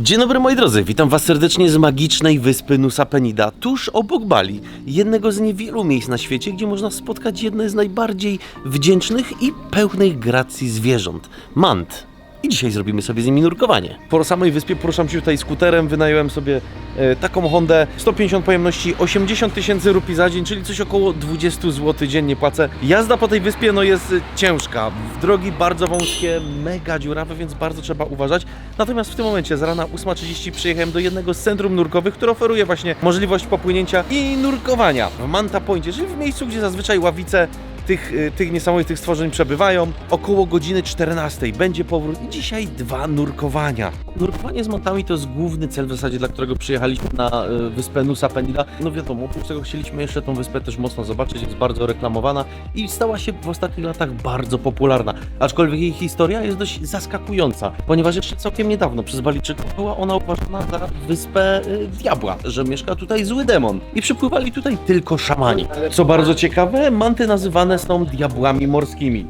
Dzień dobry moi drodzy, witam was serdecznie z magicznej wyspy Nusa Penida, tuż obok Bali, jednego z niewielu miejsc na świecie, gdzie można spotkać jedne z najbardziej wdzięcznych i pełnych gracji zwierząt mant. I dzisiaj zrobimy sobie z nimi nurkowanie. Po samej wyspie poruszam się tutaj skuterem, wynająłem sobie e, taką Hondę 150 pojemności, 80 tysięcy rupii za dzień, czyli coś około 20 zł dziennie płacę. Jazda po tej wyspie no jest e, ciężka, drogi bardzo wąskie, mega dziurawe, więc bardzo trzeba uważać. Natomiast w tym momencie z rana 8.30 przyjechałem do jednego z centrum nurkowych, które oferuje właśnie możliwość popłynięcia i nurkowania w Manta Pointie, czyli w miejscu, gdzie zazwyczaj ławice tych, y, tych niesamowitych stworzeń przebywają. Około godziny 14 będzie powrót i dzisiaj dwa nurkowania. Nurkowanie z montami to jest główny cel w zasadzie, dla którego przyjechaliśmy na y, wyspę Nusa Penida. No wiadomo, oprócz tego chcieliśmy jeszcze tą wyspę też mocno zobaczyć, jest bardzo reklamowana i stała się w ostatnich latach bardzo popularna. Aczkolwiek jej historia jest dość zaskakująca, ponieważ jeszcze całkiem niedawno przez Balijczyków była ona uważana za wyspę y, diabła, że mieszka tutaj zły demon i przypływali tutaj tylko szamani. Co bardzo ciekawe, manty nazywane są diabłami morskimi.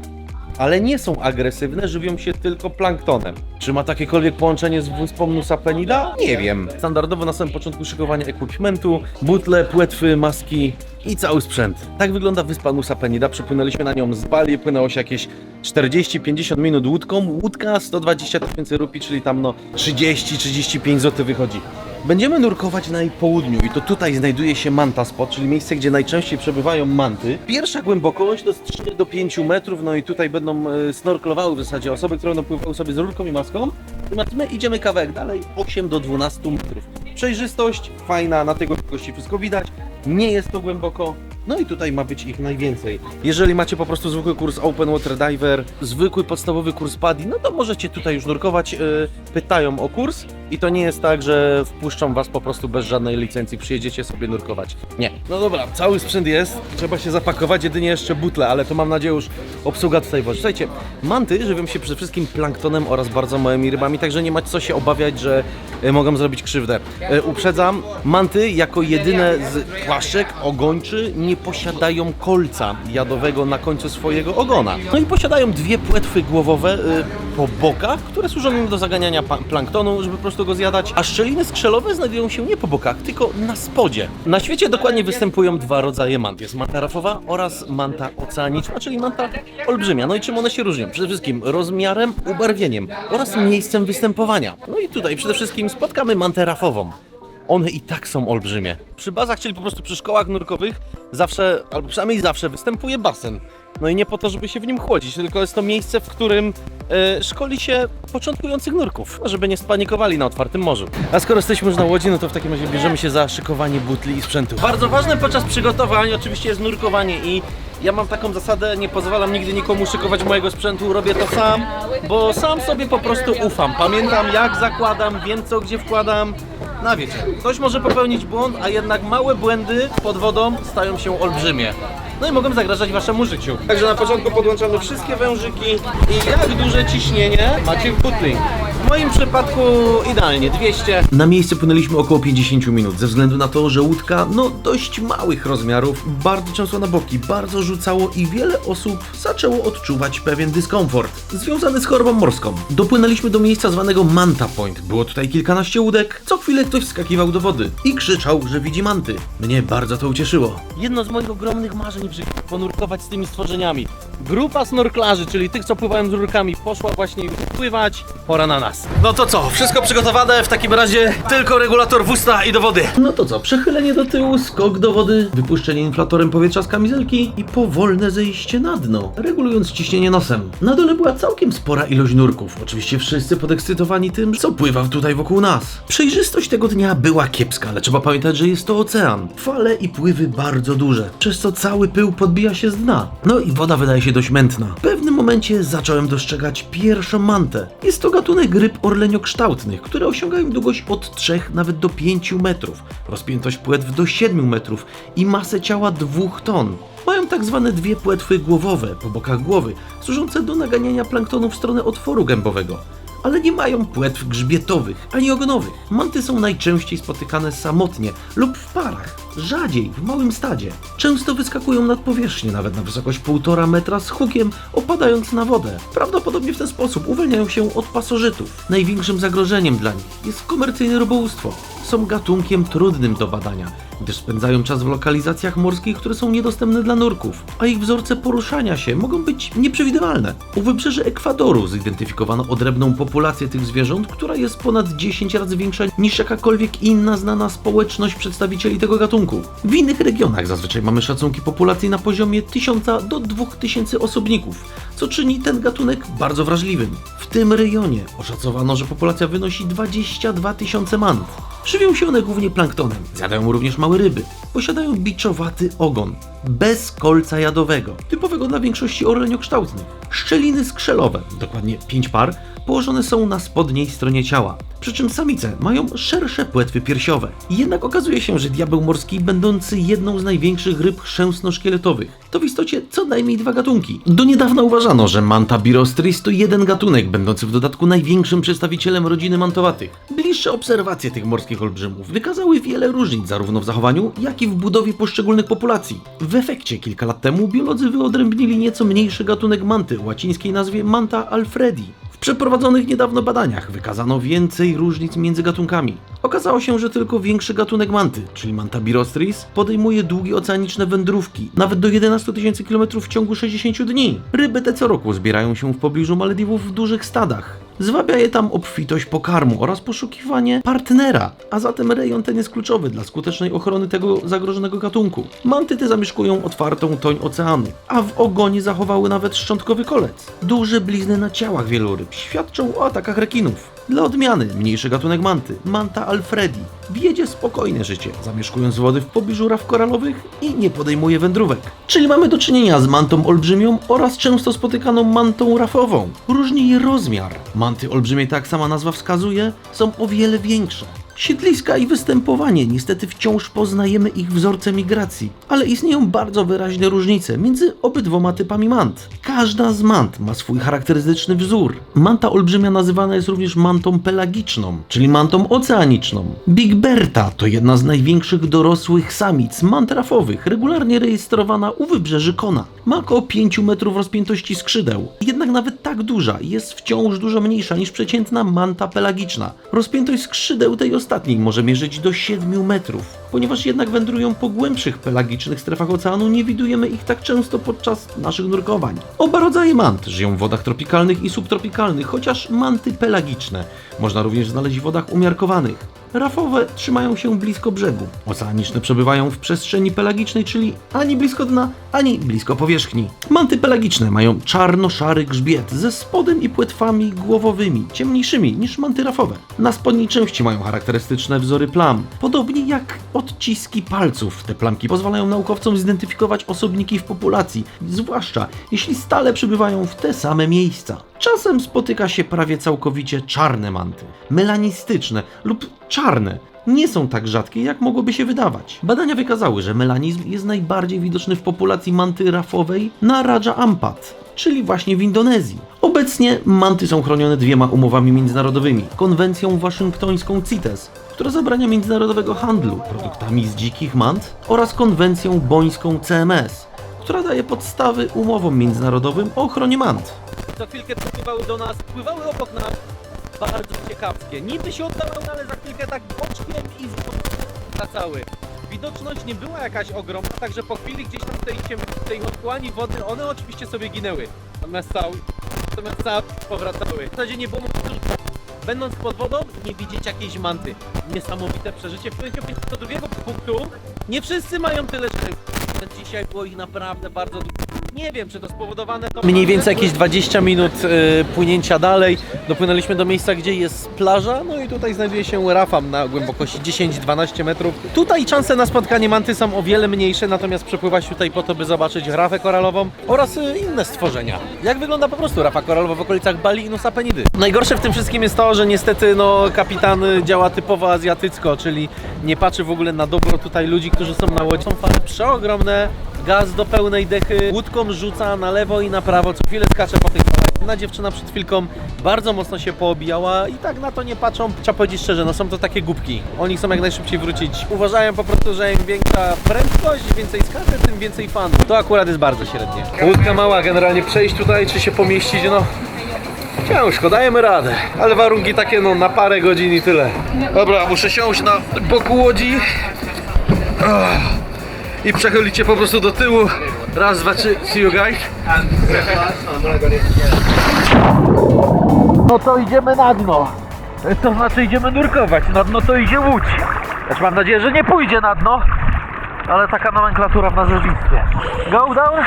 Ale nie są agresywne, żywią się tylko planktonem. Czy ma takiekolwiek połączenie z wyspą Nusa Penida? Nie wiem. Standardowo na samym początku szykowanie ekwipuntu, butle, płetwy, maski i cały sprzęt. Tak wygląda wyspa Nusa Penida. Przypłynęliśmy na nią z Bali, płynęło się jakieś 40-50 minut łódką. Łódka 120 tysięcy rupii, czyli tam no 30-35 zł wychodzi. Będziemy nurkować na jej południu i to tutaj znajduje się Manta Spot, czyli miejsce, gdzie najczęściej przebywają manty. Pierwsza głębokość to jest 3 do 5 metrów, no i tutaj będą e, snorklowały w zasadzie osoby, które będą pływały sobie z rurką i maską. Natomiast my idziemy kawałek dalej, 8 do 12 metrów. Przejrzystość fajna, na tej głębokości wszystko widać, nie jest to głęboko. No i tutaj ma być ich najwięcej. Jeżeli macie po prostu zwykły kurs Open Water Diver, zwykły podstawowy kurs PADI, no to możecie tutaj już nurkować. Yy, pytają o kurs i to nie jest tak, że wpuszczą was po prostu bez żadnej licencji, przyjedziecie sobie nurkować. Nie. No dobra, cały sprzęt jest, trzeba się zapakować, jedynie jeszcze butle, ale to mam nadzieję już obsługa tutaj wozi. Słuchajcie, manty żywią się przede wszystkim planktonem oraz bardzo małymi rybami, także nie macie co się obawiać, że e, mogą zrobić krzywdę. E, uprzedzam, manty jako jedyne z płaszczek ogończy nie posiadają kolca jadowego na końcu swojego ogona. No i posiadają dwie płetwy głowowe e, po bokach, które służą im do zaganiania planktonu, żeby po prostu go zjadać, a szczeliny skrzelowe znajdują się nie po bokach, tylko na spodzie. Na świecie dokładnie występują dwa rodzaje mant. Jest manta rafowa oraz manta oceaniczna, czyli manta olbrzymia. No i czym one się różnią? Przede wszystkim rozmiarem, ubarwieniem oraz miejscem występowania. No i tutaj przede wszystkim spotkamy mantę rafową. One i tak są olbrzymie. Przy bazach, czyli po prostu przy szkołach nurkowych, zawsze, albo przynajmniej zawsze występuje basen. No i nie po to, żeby się w nim chłodzić, tylko jest to miejsce, w którym e, szkoli się początkujących nurków, żeby nie spanikowali na otwartym morzu. A skoro jesteśmy już na łodzi, no to w takim razie bierzemy się za szykowanie butli i sprzętu. Bardzo ważne podczas przygotowań oczywiście jest nurkowanie i ja mam taką zasadę, nie pozwalam nigdy nikomu szykować mojego sprzętu, robię to sam, bo sam sobie po prostu ufam. Pamiętam jak zakładam, wiem co gdzie wkładam. No wiecie, ktoś może popełnić błąd, a jednak małe błędy pod wodą stają się olbrzymie. No i mogą zagrażać waszemu życiu. Także na początku podłączamy wszystkie wężyki i jak duże ciśnienie macie w butli. W moim przypadku idealnie 200. Na miejsce płynęliśmy około 50 minut, ze względu na to, że łódka, no dość małych rozmiarów, bardzo często na boki, bardzo rzucało i wiele osób zaczęło odczuwać pewien dyskomfort związany z chorobą morską. Dopłynęliśmy do miejsca zwanego Manta Point. Było tutaj kilkanaście łódek. Co chwilę ktoś wskakiwał do wody i krzyczał, że widzi manty. Mnie bardzo to ucieszyło. Jedno z moich ogromnych marzeń życiu ponurkować z tymi stworzeniami. Grupa snorklarzy, czyli tych, co pływają z rurkami, poszła właśnie już pływać. Pora na nas. No to co? Wszystko przygotowane? W takim razie tylko regulator w usta i do wody. No to co? Przechylenie do tyłu, skok do wody, wypuszczenie inflatorem powietrza z kamizelki i powolne zejście na dno, regulując ciśnienie nosem. Na dole była całkiem spora ilość nurków. Oczywiście wszyscy podekscytowani tym, co pływa tutaj wokół nas. Przejrzystość tego dnia była kiepska, ale trzeba pamiętać, że jest to ocean. Fale i pływy bardzo duże, przez co cały pył podbija się z dna. No i woda wydaje się dość mętna. W pewnym momencie zacząłem dostrzegać pierwszą mantę. Jest to gatunek ryb orleniokształtnych, które osiągają długość od 3 nawet do 5 metrów, rozpiętość płetw do 7 metrów i masę ciała 2 ton. Mają tak zwane dwie płetwy głowowe po bokach głowy, służące do naganiania planktonu w stronę otworu gębowego. ale nie mają płetw grzbietowych ani ogonowych. Manty są najczęściej spotykane samotnie lub w parach, rzadziej w małym stadzie. Często wyskakują nad powierzchnię, nawet na wysokość 1,5 metra z hukiem, opadając na wodę. Prawdopodobnie w ten sposób uwalniają się od pasożytów. Największym zagrożeniem dla nich jest komercyjne rybołówstwo. Są gatunkiem trudnym do badania, gdyż spędzają czas w lokalizacjach morskich, które są niedostępne dla nurków, a ich wzorce poruszania się mogą być nieprzewidywalne. U wybrzeży Ekwadoru zidentyfikowano odrębną populację tych zwierząt, która jest ponad 10 razy większa niż jakakolwiek inna znana społeczność przedstawicieli tego gatunku. W innych regionach zazwyczaj mamy szacunki populacji na poziomie 1000 do 2000 osobników, co czyni ten gatunek bardzo wrażliwym. W tym rejonie oszacowano, że populacja wynosi 22 tysiące mant. Żywią się one głównie planktonem, zjadają również małe ryby. Posiadają biczowaty ogon, bez kolca jadowego, typowego dla większości orleniokształtnych. Szczeliny skrzelowe, dokładnie 5 par, położone są na spodniej stronie ciała. Przy czym samice mają szersze płetwy piersiowe. Jednak okazuje się, że diabeł morski, będący jedną z największych ryb chrzęsno-szkieletowych, to w istocie co najmniej dwa gatunki. Do niedawna uważano, że Manta birostris to jeden gatunek, będący w dodatku największym przedstawicielem rodziny mantowatych. Bliższe obserwacje tych morskich olbrzymów wykazały wiele różnic zarówno w zachowaniu, jak i w budowie poszczególnych populacji. W efekcie kilka lat temu biolodzy wyodrębnili nieco mniejszy gatunek manty o łacińskiej nazwie Manta alfredi. W przeprowadzonych niedawno badaniach wykazano więcej różnic między gatunkami. Okazało się, że tylko większy gatunek manty, czyli Manta birostris, podejmuje długie oceaniczne wędrówki, nawet do 11 tysięcy km w ciągu 60 dni. Ryby te co roku zbierają się w pobliżu Malediwów w dużych stadach. Zwabia je tam obfitość pokarmu oraz poszukiwanie partnera, a zatem rejon ten jest kluczowy dla skutecznej ochrony tego zagrożonego gatunku. Manty te zamieszkują otwartą toń oceanu, a w ogonie zachowały nawet szczątkowy kolec. Duże blizny na ciałach wielu ryb świadczą o atakach rekinów. Dla odmiany, mniejszy gatunek manty, Manta alfredi, wiedzie spokojne życie, zamieszkując wody w pobliżu raf koralowych i nie podejmuje wędrówek. Czyli mamy do czynienia z mantą olbrzymią oraz często spotykaną mantą rafową. Różni jej rozmiar. Manty olbrzymie, tak sama nazwa wskazuje, są o wiele większe. Siedliska i występowanie, niestety wciąż poznajemy ich wzorce migracji, ale istnieją bardzo wyraźne różnice między obydwoma typami mant. Każda z mant ma swój charakterystyczny wzór. Manta olbrzymia nazywana jest również mantą pelagiczną, czyli mantą oceaniczną. Big Berta to jedna z największych dorosłych samic mant rafowych, regularnie rejestrowana u wybrzeży Kona. Ma około 5 metrów rozpiętości skrzydeł, jednak nawet tak duża jest wciąż dużo mniejsza niż przeciętna manta pelagiczna. Rozpiętość skrzydeł tej ostatniej może mierzyć do 7 metrów. Ponieważ jednak wędrują po głębszych pelagicznych strefach oceanu, nie widujemy ich tak często podczas naszych nurkowań. Oba rodzaje mant żyją w wodach tropikalnych i subtropikalnych, chociaż manty pelagiczne można również znaleźć w wodach umiarkowanych. Rafowe trzymają się blisko brzegu. Oceaniczne przebywają w przestrzeni pelagicznej, czyli ani blisko dna, ani blisko powierzchni. Manty pelagiczne mają czarno-szary grzbiet ze spodem i płetwami głowowymi, ciemniejszymi niż manty rafowe. Na spodniej części mają charakterystyczne wzory plam, podobnie jak odciski palców. Te plamki pozwalają naukowcom zidentyfikować osobniki w populacji, zwłaszcza jeśli stale przybywają w te same miejsca. Czasem spotyka się prawie całkowicie czarne manty, melanistyczne lub czarne. Nie są tak rzadkie, jak mogłoby się wydawać. Badania wykazały, że melanizm jest najbardziej widoczny w populacji manty rafowej na Raja Ampat, czyli właśnie w Indonezji. Obecnie manty są chronione dwiema umowami międzynarodowymi. Konwencją waszyngtońską CITES, która zabrania międzynarodowego handlu produktami z dzikich mant oraz konwencją bońską CMS, która daje podstawy umowom międzynarodowym o ochronie mant. za chwilkę przypływały do nas, pływały obok nas. Bardzo ciekawskie. Niby się oddawały, ale za chwilkę tak boczkiem i wracały. Widoczność nie była jakaś ogromna, także po chwili gdzieś tam w tej, w tej otchłani wody, one oczywiście sobie ginęły. Natomiast cały, natomiast cały powracały. W zasadzie nie było będąc pod wodą, nie widzieć jakiejś manty. Niesamowite przeżycie. W momencie do drugiego punktu nie wszyscy mają tyle szczęścia. Dzisiaj było ich naprawdę bardzo dużo. Nie wiem, czy to spowodowane to... Mniej więcej jakieś 20 minut y, płynięcia dalej. Dopłynęliśmy do miejsca, gdzie jest plaża, no i tutaj znajduje się rafam na głębokości 10-12 metrów. Tutaj szanse na spotkanie manty są o wiele mniejsze, natomiast przepływać tutaj po to, by zobaczyć rafę koralową oraz y, inne stworzenia. Jak wygląda po prostu rafa koralowa w okolicach Bali i Nusa Penidy? Najgorsze w tym wszystkim jest to, że niestety no, kapitan y, działa typowo azjatycko, czyli nie patrzy w ogóle na dobro tutaj ludzi, którzy są na łodzi. Są fale przeogromne, gaz do pełnej dechy, łódką rzuca na lewo i na prawo, co chwilę skacze po tych falach. Jedna dziewczyna przed chwilką bardzo mocno się poobijała i tak na to nie patrzą. Trzeba powiedzieć szczerze, no są to takie głupki. Oni chcą jak najszybciej wrócić. Uważają po prostu, że im większa prędkość, więcej skacze, tym więcej fanów. To akurat jest bardzo średnie. Łódka mała, generalnie przejść tutaj, czy się pomieścić, no Ciężko, dajemy radę, ale warunki takie no na parę godzin i tyle. Dobra, muszę siąść na boku łodzi Ach. I przechylić się po prostu do tyłu. Raz, dwa, trzy, see you guys. No to idziemy na dno. To znaczy idziemy nurkować, na dno to idzie łódź. Znaczy mam nadzieję, że nie pójdzie na dno, ale taka nomenklatura w nazewnictwie. Go down,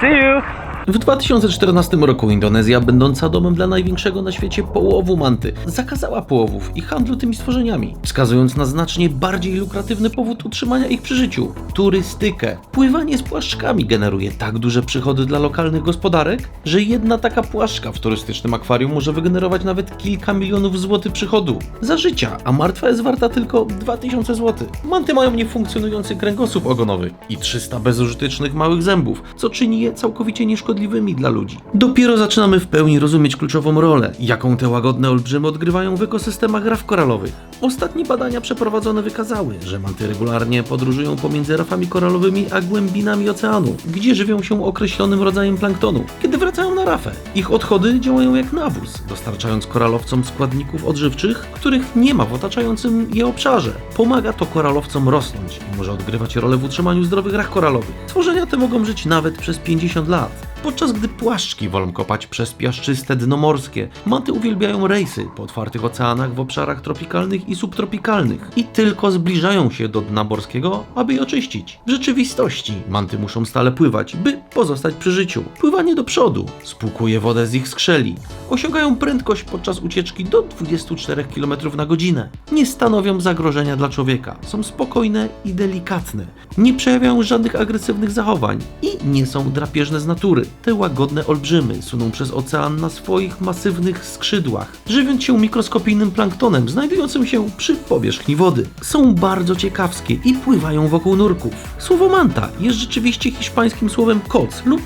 see you. W 2014 roku Indonezja, będąca domem dla największego na świecie połowu manty, zakazała połowów i handlu tymi stworzeniami, wskazując na znacznie bardziej lukratywny powód utrzymania ich przy życiu turystykę. Pływanie z płaszczkami generuje tak duże przychody dla lokalnych gospodarek, że jedna taka płaszczka w turystycznym akwarium może wygenerować nawet kilka milionów złotych przychodu za życia, a martwa jest warta tylko 2000 zł. Manty mają niefunkcjonujący kręgosłup ogonowy i 300 bezużytecznych małych zębów, co czyni je całkowicie nieszkodliwymi dla ludzi. Dopiero zaczynamy w pełni rozumieć kluczową rolę, jaką te łagodne olbrzymy odgrywają w ekosystemach raf koralowych. Ostatnie badania przeprowadzone wykazały, że manty regularnie podróżują pomiędzy rafami koralowymi a głębinami oceanu, gdzie żywią się określonym rodzajem planktonu. Kiedy wracają na rafę, ich odchody działają jak nawóz, dostarczając koralowcom składników odżywczych, których nie ma w otaczającym je obszarze. Pomaga to koralowcom rosnąć i może odgrywać rolę w utrzymaniu zdrowych rach koralowych. Stworzenia te mogą żyć nawet przez 50 lat. Podczas gdy płaszczki wolą kopać przez piaszczyste dno morskie, manty uwielbiają rejsy po otwartych oceanach w obszarach tropikalnych i subtropikalnych i tylko zbliżają się do dna morskiego, aby je oczyścić. W rzeczywistości manty muszą stale pływać, by pozostać przy życiu. Pływanie do przodu spłukuje wodę z ich skrzeli. Osiągają prędkość podczas ucieczki do 24 km na godzinę. Nie stanowią zagrożenia dla człowieka. Są spokojne i delikatne. Nie przejawiają żadnych agresywnych zachowań i nie są drapieżne z natury. Te łagodne olbrzymy suną przez ocean na swoich masywnych skrzydłach, żywiąc się mikroskopijnym planktonem znajdującym się przy powierzchni wody. Są bardzo ciekawskie i pływają wokół nurków. Słowo manta jest rzeczywiście hiszpańskim słowem koc lub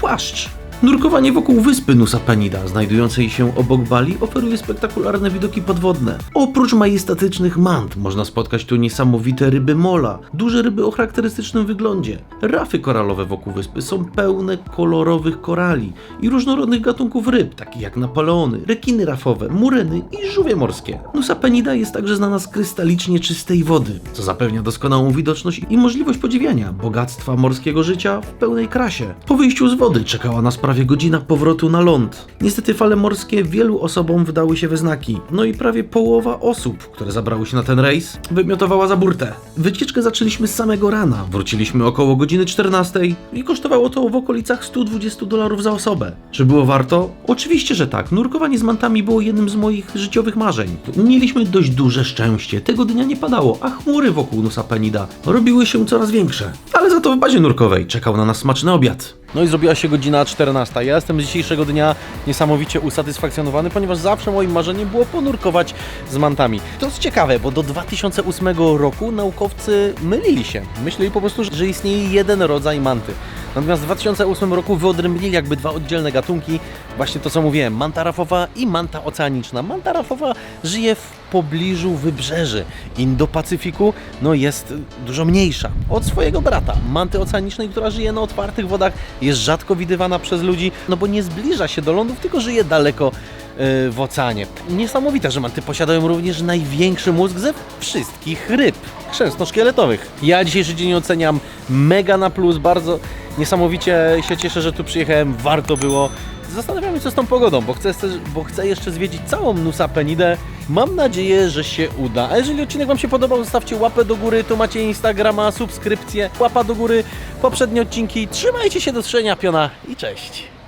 płaszcz. Nurkowanie wokół wyspy Nusa Penida, znajdującej się obok Bali, oferuje spektakularne widoki podwodne. Oprócz majestatycznych mant można spotkać tu niesamowite ryby mola, duże ryby o charakterystycznym wyglądzie. Rafy koralowe wokół wyspy są pełne kolorowych korali i różnorodnych gatunków ryb, takich jak napoleony, rekiny rafowe, mureny i żółwie morskie. Nusa Penida jest także znana z krystalicznie czystej wody, co zapewnia doskonałą widoczność i możliwość podziwiania bogactwa morskiego życia w pełnej krasie. Po wyjściu z wody czekała nas prawie godzina powrotu na ląd. Niestety fale morskie wielu osobom wydały się we znaki, no i prawie połowa osób, które zabrały się na ten rejs, wymiotowała za burtę. Wycieczkę zaczęliśmy z samego rana, wróciliśmy około godziny 14 i kosztowało to w okolicach 120 dolarów za osobę. Czy było warto? Oczywiście, że tak. Nurkowanie z mantami było jednym z moich życiowych marzeń. Mieliśmy dość duże szczęście. Tego dnia nie padało, a chmury wokół Nusa Penida robiły się coraz większe. Ale za to w bazie nurkowej czekał na nas smaczny obiad. No i zrobiła się godzina 14. Ja jestem z dzisiejszego dnia niesamowicie usatysfakcjonowany, ponieważ zawsze moim marzeniem było ponurkować z mantami. To jest ciekawe, bo do 2008 roku naukowcy mylili się. Myśleli po prostu, że istnieje jeden rodzaj manty. Natomiast w 2008 roku wyodrębnili jakby dwa oddzielne gatunki. Właśnie to co mówiłem, manta rafowa i manta oceaniczna. Manta rafowa żyje w pobliżu wybrzeży Indo-Pacyfiku, no jest dużo mniejsza od swojego brata, manty oceanicznej, która żyje na otwartych wodach, jest rzadko widywana przez ludzi, no bo nie zbliża się do lądów, tylko żyje daleko yy, w oceanie. Niesamowite, że manty posiadają również największy mózg ze wszystkich ryb chrzęstno-szkieletowych. Ja dzisiejszy dzień oceniam mega na plus, bardzo niesamowicie się cieszę, że tu przyjechałem, warto było. Zastanawiam się z tą pogodą, bo chcę, bo chcę jeszcze zwiedzić całą Nusa Penidę. Mam nadzieję, że się uda. A jeżeli odcinek Wam się podobał, zostawcie łapę do góry, tu macie Instagrama, subskrypcję, łapa do góry, poprzednie odcinki. Trzymajcie się do trzenia piona i cześć!